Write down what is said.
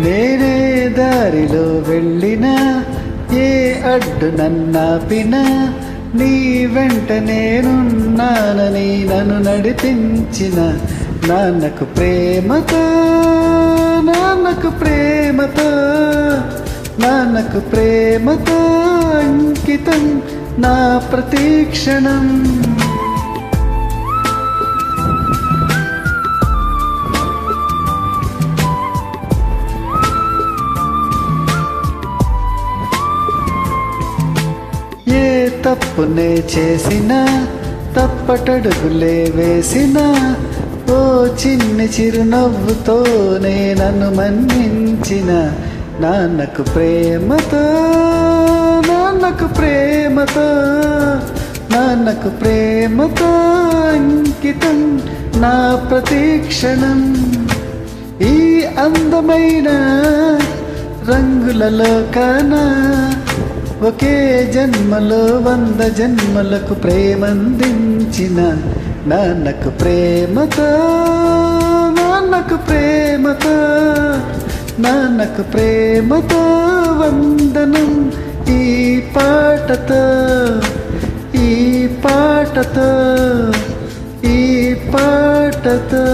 నేనే దారిలో వెళ్ళినా ఏ అడ్డు నన్నాపిన నీ వెంట నేనున్నానని నన్ను నడిపించిన నాన్నకు ప్రేమతో నాన్నకు ప్రేమతో నాన్నకు ప్రేమతో అంకితం నా ప్రతీక్షణం తప్పునే చేసిన తప్పటడుగులే వేసినా ఓ చిన్ని చిరునవ్వుతోనే నన్ను మన్నించిన నాన్నకు ప్రేమతో నాన్నకు ప్రేమతో నాన్నకు ప్రేమతో అంకితం నా ప్రతీక్షణం ఈ అందమైన రంగులలో కానా ఒకే జన్మలో వంద జన్మలకు ప్రేమందించిన నాన్నకు ప్రేమతో నాన్నకు ప్రేమతో నాన్నకు ప్రేమతో వందనం ఈ పాటతో ఈ పాటతో ఈ పాటతో.